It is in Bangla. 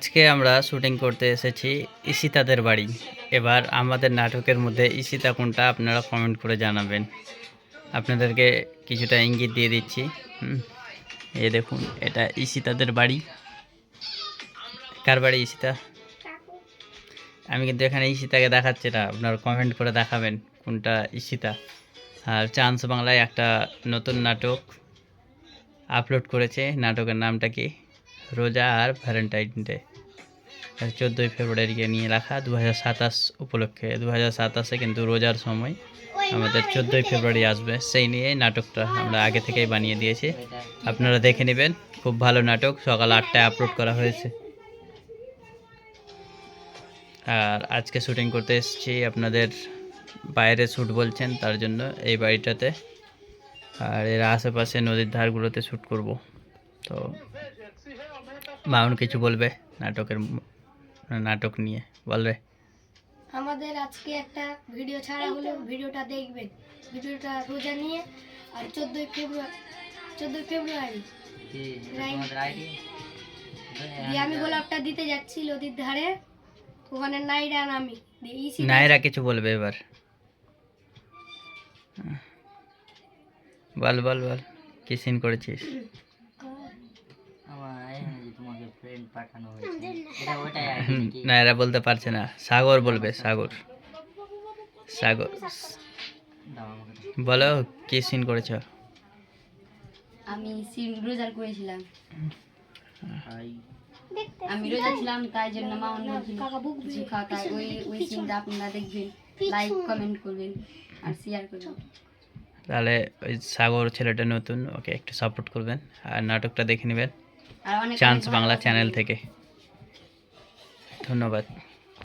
আজকে আমরা শুটিং করতে এসেছি ইশিতাদের বাড়ি। এবার আমাদের নাটকের মধ্যে ইশিতা কোনটা আপনারা কমেন্ট করে জানাবেন। আপনাদেরকে কিছুটা ইঙ্গিত দিয়ে দিচ্ছি। এ দেখুন, এটা ইশিতাদের বাড়ি। কার বাড়ি ইশিতা আমি কিন্তু এখানে ইশিতাকে দেখাচ্ছি না, আপনারা কমেন্ট করে দেখাবেন কোনটা ইশিতা আর চান্স বাংলায় একটা নতুন নাটক আপলোড করেছে, নাটকের নামটা কি? রোজা আর ভ্যালেন্টাইন ডে। চোদ্দোই ফেব্রুয়ারিকে নিয়ে রাখা দু হাজার সাতাশ উপলক্ষে। দু হাজার সাতাশে কিন্তু রোজার সময় আমাদের চোদ্দোই ফেব্রুয়ারি আসবে। সেই নিয়ে নাটকটা আমরা আগে থেকেই বানিয়ে দিয়েছি। আপনারা দেখে নেবেন, খুব ভালো নাটক। সকাল আটটায় আপলোড করা হয়েছে। আর আজকে শুটিং করতে এসেছি আপনাদের বাইরে শ্যুট বলছেন, তার জন্য এই বাড়িটাতে। আর এর আশেপাশে নদীর ধারগুলোতে শ্যুট করব। তো মাউন কিছু বলবে নাটকের নাটক নিয়ে বলবে আমাদের আজকে একটা ভিডিও ছাড়া হলো ভিডিওটা দেখবেন। ভিডিওটা রোজা নিয়ে আর চোদ্দোই ফেব্রুয়ারি চোদ্দোই ফেব্রুয়ারি। দিয়ে আমি গোলাপটা দিতে যাচ্ছি নদীর ধারে। ওখানে নাইরা আর আমি। ইসি কিছু বলবে এবার। বল বল বল। কি সিন করেছিস? নায়রা বলতে পারছে না। সাগর বলবে সাগর। সাগর। বলো কি সিন করেছ? আমি সিম রোজার করেছিলাম। আমি রোজা ছিলাম তাই জন্য মা অন্য কিছু খাওয়া তাই ওই ওই সিনটা আপনারা দেখবেন। লাইক কমেন্ট করবেন আর শেয়ার করবেন। তাহলে ওই সাগর ছেলেটা নতুন ওকে একটু সাপোর্ট করবেন আর নাটকটা দেখে নেবেন। চান্স বাংলা চ্যানেল থেকে। ধন্যবাদ।